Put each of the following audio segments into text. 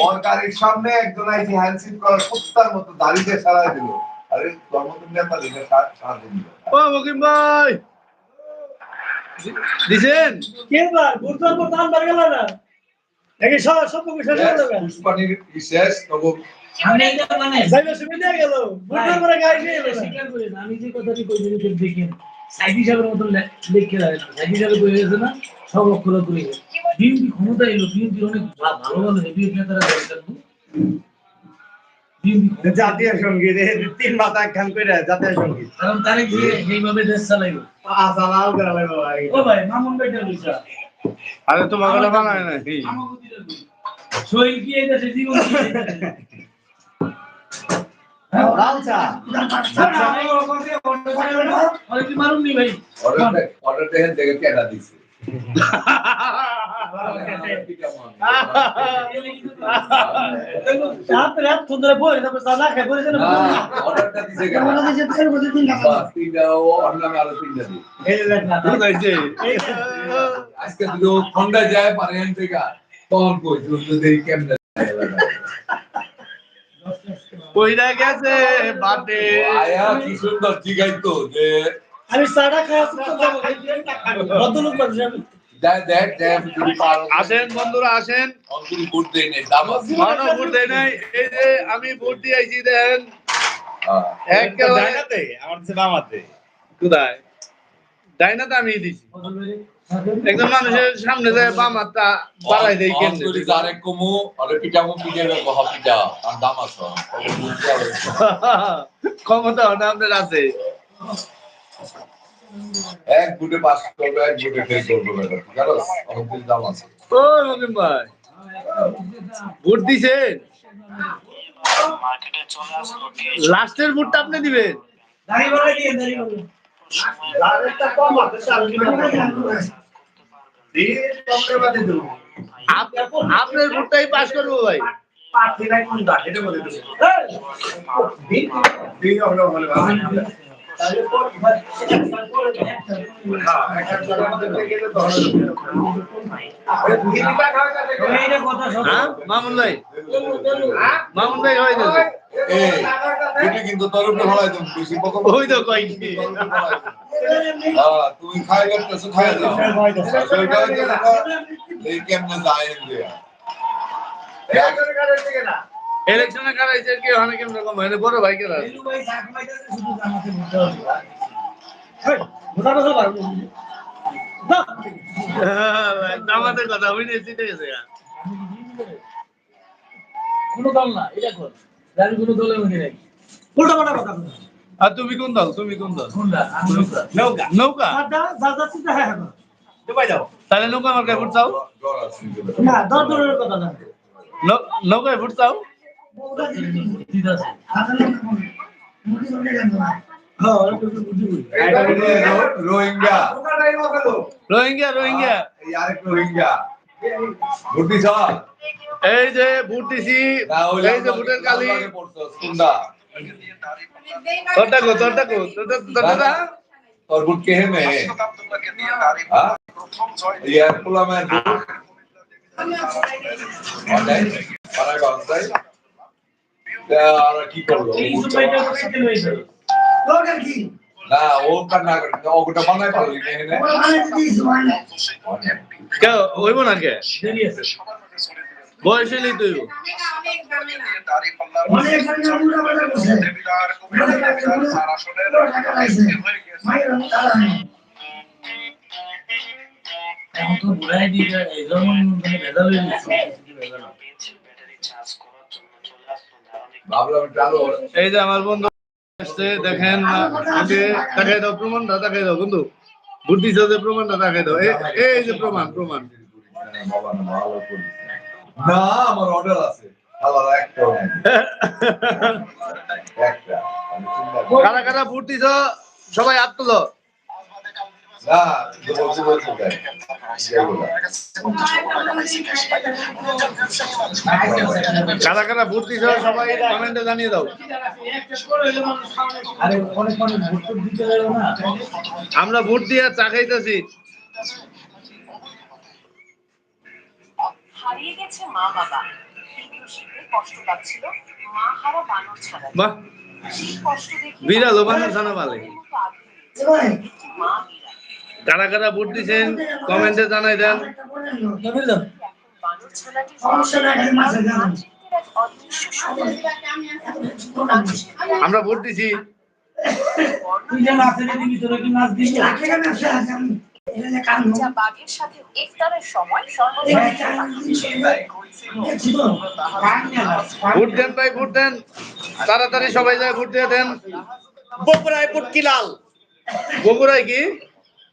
ওর গাড়ির সামনে একজন আইসি হ্যান্ডশিপ করার কুত্তার মতো দাড়িতে সারাই দিল। আরে নেতা দিলে ও, মকিম ভাই। দিছেন? কে বার বুধবার পর দান বার গেল না। নাকি সব সব বিষয় হয়ে যাবে। পুষ্পানির শেষ এটা মানে। যাইবে সুবিধা গেল। বুধবার পরে গাড়ি নিয়ে গেল। স্বীকার করি আমি যে কথাটি কই দিই দেখেন সাইড হিসাবের মতন লিখে রাখে না। সাইড হিসাবে কই গেছে না সব অক্ষর তুলে বিএনপি ক্ষমতা এলো বিএনপি অনেক ভালো ভালো নেতারা জাতীয় সংগীত তিন করে জাতীয় সংগীত কারণ তারে গিয়ে এইভাবে দেশ চালাইবো আসালাম করে লাগবে ভাই ও ভাই মামুন লইছা আরে কথা বানায়। আমাকে দিলে কি এই দেশে জীবন কি? হ্যাঁ? কি নি অর্ডার দেখেন দেখে দিছে আজকে ঠান্ডা যায় পারে এন থেকে তখন কই কইরা গেছে বাটে আয়া কি সুন্দর জিগাইতো যে আমি পারো। আসেন বন্ধুরা আসেন। ভোট দেই নেই দাম আছে মানো ভোট দেয় নাই। এই যে আমি ভোট দিয়ে আইছি দেন হ্যাঁ। ডাইনাতে কোথায়? আমি দিছি একজন মানুষের সামনে যায় বাম হাতটা বাড়াই দেই কেমনে? অন্তরি কমু। আরে পিটামু পিটে রাখব পিটা আর দাম আছে। ক্ষমতা আপনার আছে। এক বুটে পাস করবে এক বুটে ফেল করবে বেটা ঠিক আছে অন্তরি দাম আছে ও ভাই ভোট দিছেন লাস্টের ভোটটা আপনি দিবেন আপনার ভোটটাই পাস করব ভাই পার্টি এটা বলে দেবো মামুন ভাই মামুন ভাই হয় না কিন্তু তোর উপরে ফলাই দেব বেশি ওই তো কই তুমি খাই গেছো খাই যাও কেমনে যায় ইন্ডিয়া ইলেকশনে কারাইছে কি অনেক কেমন রকম হয় বড় ভাই কেরা পারব আমাদের কথা হইনি জিতে গেছে কোনো দল না এটা কর আমি কোনো দলে মনে নাই উল্টা পাল্টা কথা আর তুমি কোন দল? তুমি কোন দল? নৌকা। নৌকা? দাদা দাদা চিন্তা হ্যাঁ হ্যাঁ দুবাই যাও তাহলে নৌকা আমার কাছে ফুট চাও জ্বর আছে না দর দরের কথা না নৌকায় ফুট রোহিঙ্গা। রোহিঙ্গা রোহিঙ্গা। এই রোহিঙ্গা। ছ এই যে ভোট দিছি এই যে ভোটের কালি। তোরটা কো তোরটা কো তোরটা তোরটা তোর ভোট কে হেমে ইয়ার পোলামের ভোট। কি? করল না ও কান্না করে ওটা বানাই পারলি না হেনে কে না কে বয়স হইলেই তুই এখন তো বুড়াই দিয়ে মানে ভেজাল হয়ে গেছে ভাবলাম চালো এই যে আমার বন্ধু আসছে দেখেন দেখাই দাও প্রমাণটা দেখাই দাও বন্ধু। দিছে যে প্রমাণটা দেখাই দাও। এই- এই যে প্রমাণ প্রমাণ। না আমার অর্ডার আছে। করি। কারা ভোট দিছ সবাই হাত তুলো। না কিন্তু বলতে বলতে দেয় যেগুলো কারা কারা ভোট দিছ সবাই কমেন্টে জানিয়ে দাও। দিতে আমরা ভোট দিয়ে চা খাইতেছি। হারিয়ে গেছে মা বাবা। কষ্ট পাচ্ছিল মা হারা বানর ছাড়া। বাহ। সেই কষ্ট দেখে বিড়াল ও বানর ছানা বলে। মা কারা কারা ভোট দিছেন কমেন্টে জানাই দেন। আমরা ভোট দিছি। বাঘের সাথে ইফতারের সময় ভোট দেন ভাই ভোট দেন। তাড়াতাড়ি সবাই যায় ভোট দিয়ে দেন। বগুড়ায় ফুটকি লাল? বগুড়ায় কি?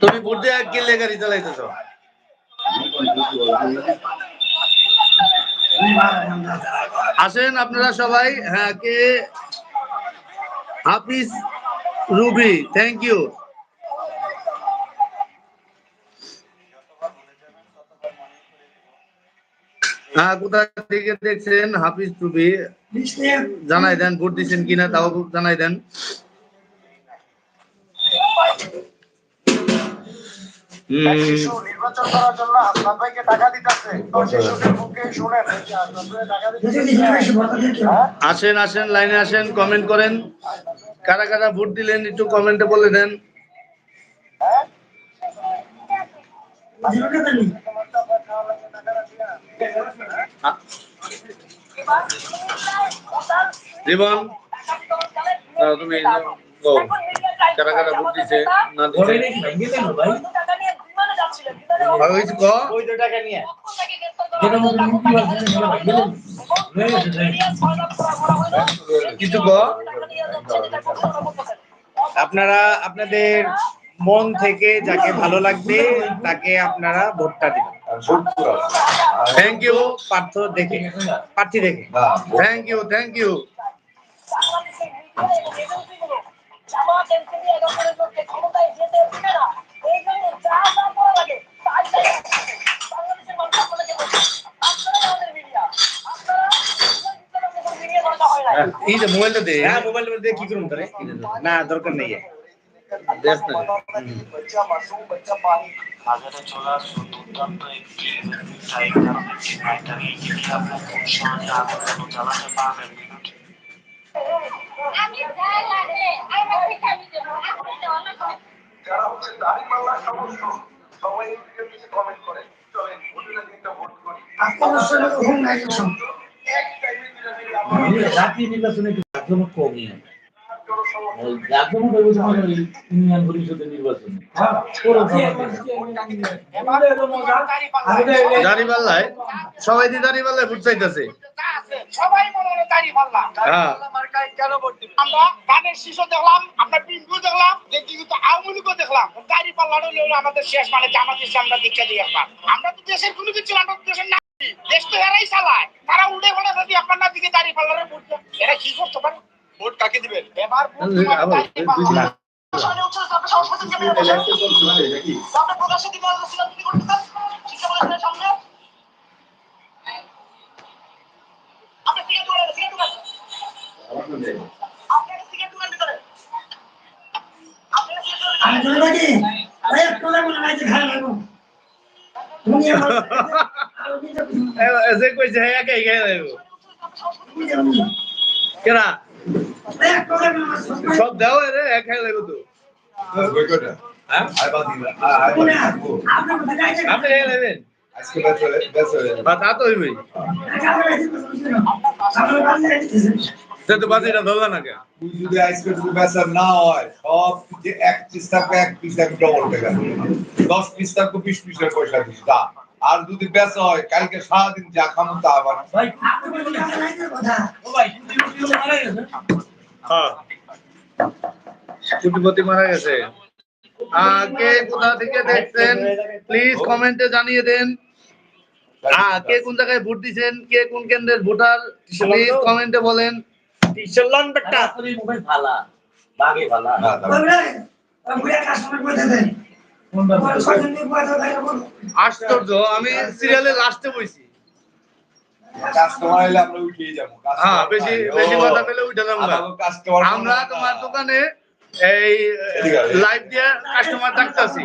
তুমি ভোট এক কি লে গাড়ি চালাইতেছ আসেন আপনারা সবাই হ্যাঁ কে? হাফিজ রুবি থ্যাংক ইউ হ্যাঁ কোথা থেকে দেখছেন হাফিজ রুবি? জানাই দেন, ভোট দিচ্ছেন কিনা, তাও জানাই দেন। নির্বাচন করার জন্য হাসনাত ভাইকে টাকা দিতেছে। তো শিশুদের মুখে শুনেন এই যে হাসনাত ভাই টাকা দিতেছে হ্যাঁ? আসেন আসেন লাইনে আসেন কমেন্ট করেন। কারা কারা ভোট দিলেন একটু কমেন্টে বলে দেন। আ- জীবন তুমি বল। কারা কারা ভোট দিছে না দিছে। হয়ে তাই। কিছু আপনারা আপনাদের মন থেকে যাকে ভালো লাগবে তাকে আপনারা ভোটটা দিবেন। থ্যাংক ইউ পার্থ দেখে প্রার্থী দেখে। থ্যাংক ইউ থ্যাংক ইউ এই যে মোবাইলটা দে হ্যাঁ মোবাইলটা দিয়ে কি করুন তোরে না দরকার নেই দেশ না বাচ্চা মাসুম বাচ্চা পানি হাজারে চলা দুর্দান্ত একটি সাইড কারণ একটি ফাইটার এই যে আপনি খুব সহজে আগুন চালাতে পারবেন যারা হচ্ছে দাড়ি পাল্লার সমস্ত সবাই ভিডিও নিচে কমেন্ট করে। চলেন ভোটের করি। জাতীয় নির্বাচনে কমই হয় ইউনিয়ন পরিষদের নির্বাচনে। সবাই ভোট চাইতেছে। সবাই মনে মনে দাঁড়িয়ে পারলাম হ্যাঁ। আমরা ধানের শিশু দেখলাম আমরা বিন্দু দেখলাম দেখি কিন্তু আওয়ামী লীগও দেখলাম। দাঁড়িয়ে পাল্লানো হলো আমাদের শেষ মানে জামাত ইসলাম আমরা দীক্ষা দিই একবার। আমরা তো দেশের কোনো কিছু না, আমরা দেশের নাগরিক। দেশ তো এরাই চালায়। তারা উল্টে পড়ে যদি আপনার না দিকে দাঁড়িয়ে পাল্লারে ভোট এরা কি করতে পারে? ভোট কাকে দিবেন এবার ভোট দিবেন আবার দাঁড়িয়ে পাল্লা। সামনে উঠছে তারপর সংসদের জন্য বসে আপনি প্রকাশ্যে দিতে পারছেন কি করতে চান শিক্ষা প্রতিষ্ঠানের সামনে আপনি সিগারেট ধরে সিগারেট ধরে এসে কইছে হ্যাঁ খাই যাইব কেরা? সব দাও রে এক খাই যাইব তো। হ্যাঁ আপনি খাই যাবেন আজকে বেচে বেচে। বা তা তো হইবেই। সে তো বাজিটা ধরলা না কে তুই যদি আজকে যদি বেচা না হয় সব যে এক পিস থাকবে এক পিস আমি ডবল টাকা দশ পিস থাকবে বিশ পিসের পয়সা দিস তা আর যদি বেচা হয় কালকে সারাদিন যা খামো তা আবার। হ্যাঁ। কুটিপতি মারা গেছে। আহ, কে কোথা থেকে দেখছেন? প্লিজ কমেন্টে জানিয়ে দেন। কে কোন জায়গায় ভোট দিচ্ছেন কে কোন কেন্দ্রের ভোটার? প্লিজ কমেন্টে বলেন। তাড়াতাড়ি মোবাইল ফালা বাগে ফালা না তাহলে কোন ব্যাপার? আশ্চর্য আমি সিরিয়ালে লাস্টে বইছি। আমরা হ্যাঁ বেশি বেশি কথা পেলে উঠে যাব কাস্টমার আমরা তোমার দোকানে এই লাইভ দিয়ে কাস্টমার ডাকতেছি।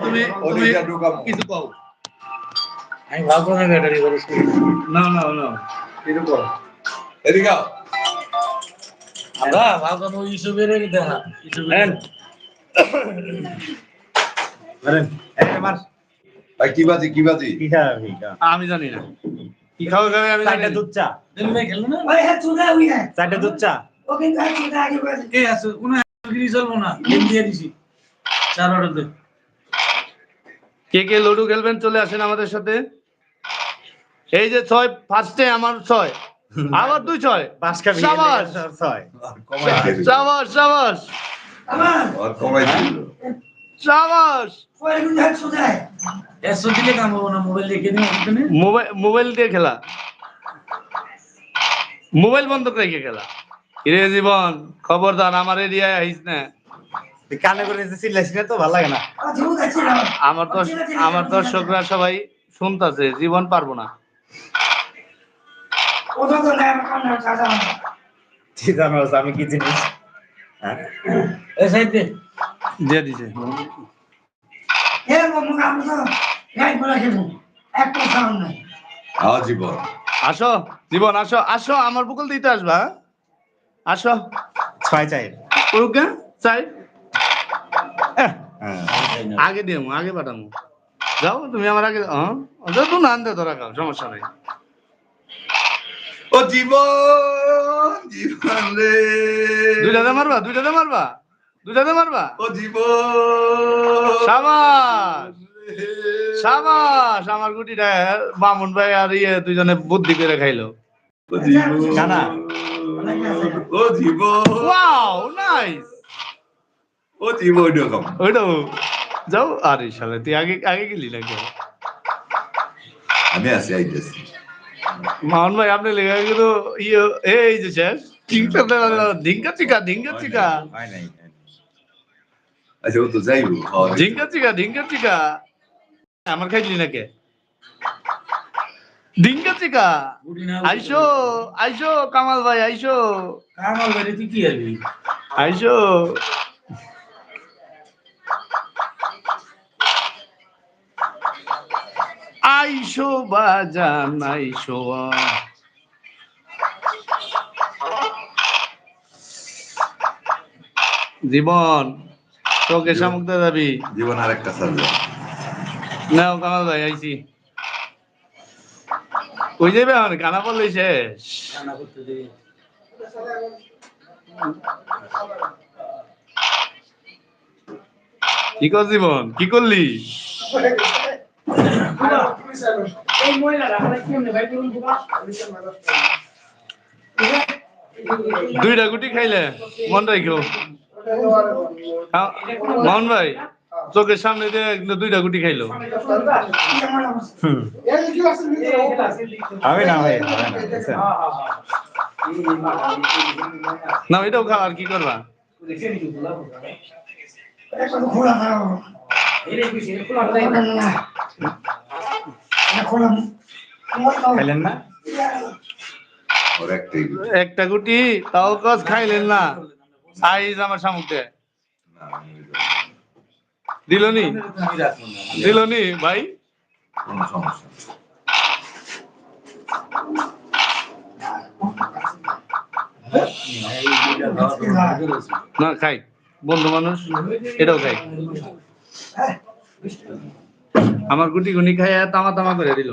তুমি কিছু পাও আমি ভাববো না ব্যাটারি করিস না না না। পাও এদিকে আও। আমরা ভাববো ওই হিসেবে রেখে দেখা। হিসেবে ভাই কি বাজি কি বাজি? আমি জানি না। কি খাওয়া খাবে আমি জানি না। দিন ভাই খেলব না? কে আছে কোন গিরি চলবো না। গেম দিয়ে দিছি। চার অর্ডার দে। কে কে লুডু খেলবেন চলে আসেন আমাদের সাথে। এই যে ছয় ফার্স্টে আমার ছয়। আবার দুই ছয়? সাবাস। সাবাস সাবাস। সাবাস। মোবাইল দিয়ে খেলা। মোবাইল বন্ধ করে রেখে খেলা? কিরে জীবন খবরদার আমার এরিয়ায় আইস না। কানে করে চিল্লাইছি না তো ভালো লাগে না। আমার তো আমার দর্শকরা সবাই শুনতেছে জীবন পারব না। আমি কি জিনিস? হ্যাঁ? দিয়ে দিছে। জীবন। আসো জীবন আসো আসো আমার বুকল দিতে আসবা হ্যাঁ? আসো। ছয় চাই। ওকে চাই। হ্যাঁ। আগে দিয়ে আগে পাঠামো। যাও তুমি আমার আগে হ্যাঁ? যাও তুমি আনতে ধরা খাও সমস্যা নাই। ও জীবন জীবন রে। দুইটাতে মারবা দুইটাতে মারবা দুইটাতে মারবা। ও জীবন সাবাস সাবাস আমার গুটিটা মামুন ভাই আর ইয়ে দুজনে বুদ্ধি করে খাইলো। ও জীবন। ও জীবন। Wow nice. ও জীবন এরকম ওইটাও। যাও আরে শালা তুই আগে আগে গেলি না কেন আমি আছি আইতেছি। মামুন ভাই আপনি লেখা কিন্তু ইয়ে এই যে শেষ চিংটা ধিঙ্কা চিকা ধিঙ্কা চিকা আচ্ছা ও তো যাইবো খাওয়া চিকা ধিঙ্কা চিকা আমার খাইলি চিকা আইসো আইসো কামাল ভাই আইসো। কামাল বাড়ি তুই কি আইসো। আইসো বাজান আইসো। জীবন তোকে সামুকতে যাবি জীবন আরেকটা সাবজেক্ট নাও কামাল ভাই আইছি। ওই যাবে আমার গানা বললে শেষ। রান্না করতে দে কি কর জীবন? কি করলি? দুইটা গুটি খাইলে মন রাখো মোহন ভাই চোখের সামনে দিয়ে দুইটা গুটি খাইলো। হবে না ভাই না এটাও খাও আর কি করবা? খাইলেন না? একটা গুটি তাও কস খাইলেন না। আইজ আমার যাব। দিলনি? দিলনি ভাই? না খাই। বন্ধু মানুষ এটাও খাই। আমার গুটি গুনি খাইয়া তামা তামা করে দিল।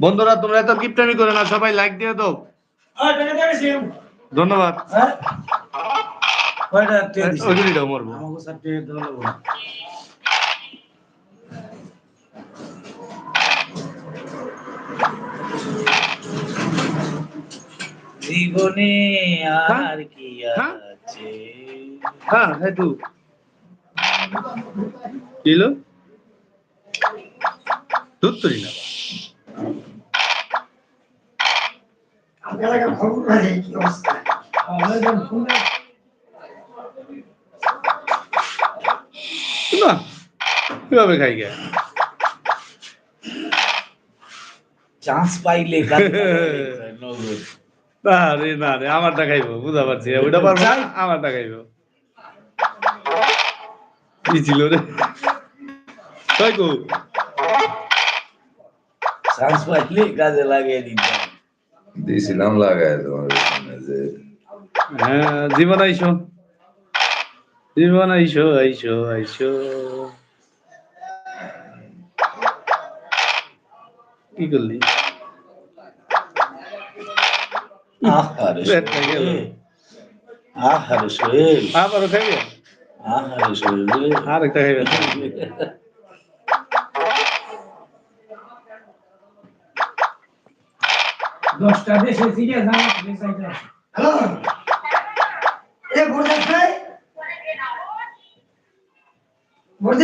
বন্ধুরা তোমরা এত কিপটামি করে না সবাই লাইক দিয়ে দাও। ধন্যবাদ। টিয়া দেওয়া লাগবে। না। জীবনে আর কি হ্যাঁ? হ্যাঁ হ্যাঁ কিলো দুধ তুলি না না কীভাবে খাই গে? চান্স পাইলে। না রে না রে আমারটা খাইবো বুঝা পারছি ওইটা পারব না আমারটা খাইবো কি ছিল রে? তাই কো চান্স পাইলে কাজে লাগিয়ে দিতাম। দিয়েছিলাম লাগাই তোমার যে। হ্যাঁ জীবন আইসো। জীবন আইসো আইসো আইসো। কি করলি? আহারে আহারে সোহেল আবারও খাইবে? আহারে সোহেল আর একটা খাইবে? দশটা দেশে সিরিয়া জানা চাইতে হ্যালো? এ যাচ্ছে ভোট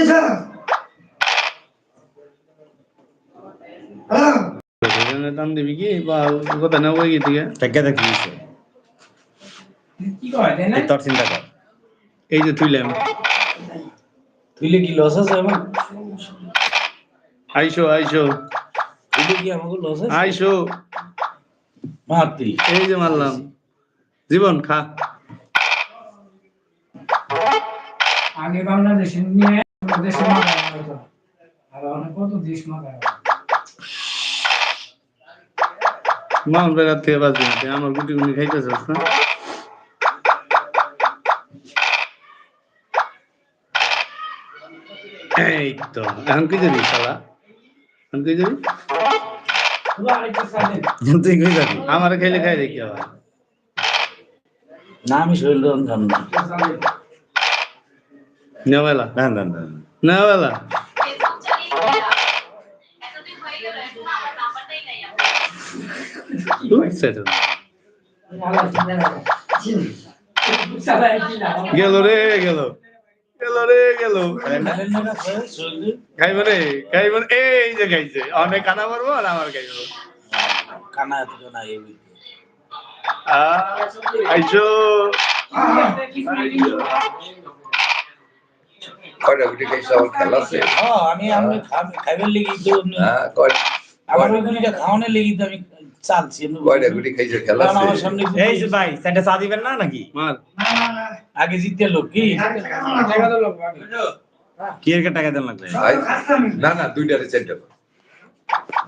হ্যালো দাম দিবি কি? বা কথা না ওই গিয়ে টাকা দেখি কি কয় দেন? তোর চিন্তা কর। এই যে তুইলাম তুইলে কি লস আছে আমার আইসো আইসো। তুইলে কি আমাকে লস আছে? আইসো। মারতি এই যে মারলাম। জীবন খা। আগে বাংলাদেশ নিয়ে বাংলাদেশে মারা হতো আর অনেক কত দেশ মারা মাউন্ট বেড়ার থেকে তুই আমার গুটি গুটি খাইতেছিস না? এই তো এখন কি যাবি শালা? এখন কি যাবি তুই কই যাবি আমার খাইলে খাই দেখি আবার। না আমি খান না। নেওয়ালা? না না না নেওয়ালা? সেটা সারা একই না গেল রে গেল। গেল রে গেল। খাইব রে খাইব এই যে খাইছে। অনেক কানা মারবো আর আমার খাইব। কানা এত কানা এই আইসো কয়টা গুটি খাইছে? আমার খেলা আছে? হ্যাঁ আমি আমি খাব- খাইবার লেগে তো। হ্যাঁ আমার খাওয়ানোর লেগে আমি চালছি কয়টা গুটি খাইছে খেলা আমার সামনে এই যে ভাই সেটা চা দিবেন না নাকি? মার আগে জিতে লোক কি? কি এর টাকা দেন লাগবে না না চারটা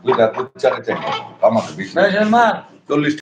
দুইটা চারটা আমাকে বিশ মার চল্লিশ